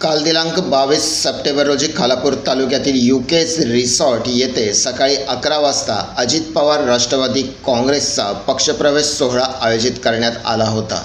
काल दिनांक बावीस सप्टेंबर रोजी खालापूर तालुक्यातील युकेस रिसॉर्ट येथे सकाळी अकरा वाजता अजित पवार राष्ट्रवादी काँग्रेसचा पक्षप्रवेश सोहळा आयोजित करण्यात आला होता.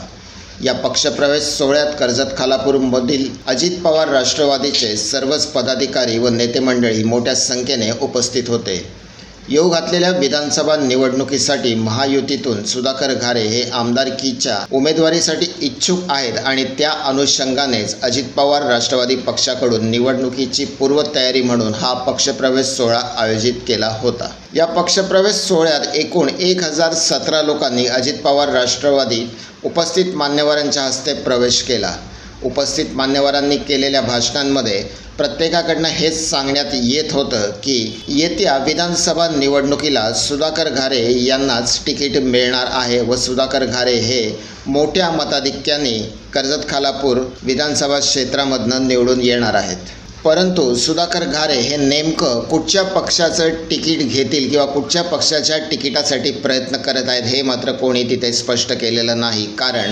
या पक्षप्रवेश सोहळ्यात कर्जत खालापूरमधील अजित पवार राष्ट्रवादीचे सर्वच पदाधिकारी व नेते मंडळी मोठ्या संख्येने उपस्थित होते. येऊ घातलेल्या विधानसभा निवडणुकीसाठी महायुतीतून सुधाकर घारे हे आमदारकीच्या उमेदवारीसाठी इच्छुक आहेत आणि त्या अनुषंगानेच अजित पवार राष्ट्रवादी पक्षाकडून निवडणुकीची पूर्वतयारी म्हणून हा पक्षप्रवेश सोहळा आयोजित केला होता. या पक्षप्रवेश सोहळ्यात एकूण एक हजार सतरा लोकांनी अजित पवार राष्ट्रवादी उपस्थित मान्यवरांच्या हस्ते प्रवेश केला. उपस्थित मान्यवरांनी केलेल्या भाषणांमध्ये प्रत्येकाकडनं हेच सांगण्यात येत होतं की येत्या विधानसभा निवडणुकीला सुधाकर घारे यांनाच तिकीट मिळणार आहे व सुधाकर घारे हे मोठ्या मताधिक्याने कर्जत खालापूर विधानसभा क्षेत्रामधनं निवडून येणार आहेत. परंतु सुधाकर घारे हे नेमकं कुठच्या पक्षाचं तिकीट घेतील किंवा कुठच्या पक्षाच्या तिकिटासाठी प्रयत्न करत आहेत हे मात्र कोणी तिथे स्पष्ट केलेलं नाही. कारण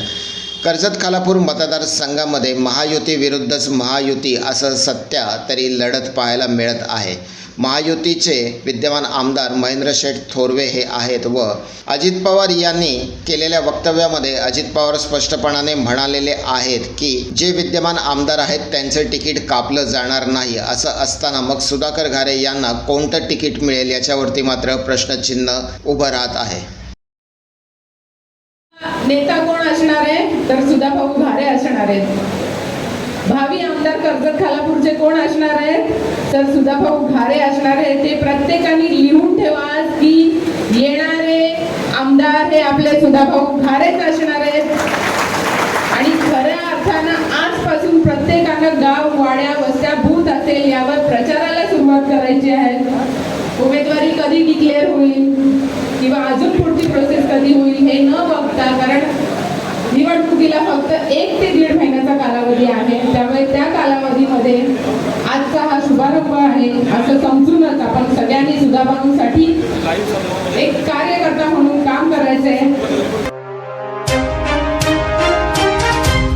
कर्जत खालापूर मतदारसंघामध्ये महायुती विरुद्धच महायुती असं सत्या तरी लढत पाहायला मिळत आहे. महायुतीचे विद्यमान आमदार महेंद्र शेठ थोरवे हे आहेत व अजित पवार यांनी केलेल्या वक्तव्यामध्ये अजित पवार स्पष्टपणाने म्हणालेले आहेत की जे विद्यमान आमदार आहेत त्यांचं तिकीट कापलं जाणार नाही असं असताना मग सुधाकर घारे यांना कोणतं तिकीट मिळेल याच्यावरती मात्र प्रश्नचिन्ह उभं राहत आहे. नेता कोण असणार आहे? तर सुधाभाऊ भारे असणार आहेत. भावी आमदार कर्जत खालापूरचे कोण असणार आहेत? तर सुधाभाऊ भारे असणार आहेत. ते प्रत्येकाने लिहून ठेवा की येणारे आमदार हे आपले सुधाभाऊ भारेच असणार आहेत. आणि खऱ्या अर्थानं आजपासून प्रत्येकानं गाव वाड्या वस्त्या भूत असेल यावर प्रचाराला सुरुवात करायची आहे. उमेदवारी कधी डिक्लेअर होईल? किंवा अजून पुढची प्रोसेस कधी होईल हे न बघता कारण निवडणुकीला फक्त एक ते दीड महिन्याचा कालावधी आहे. त्यामुळे त्या कालावधीमध्ये आजचा हा शुभारंभ आहे असं समजूनच आपण सगळ्यांनी सुधाभाऊंसाठी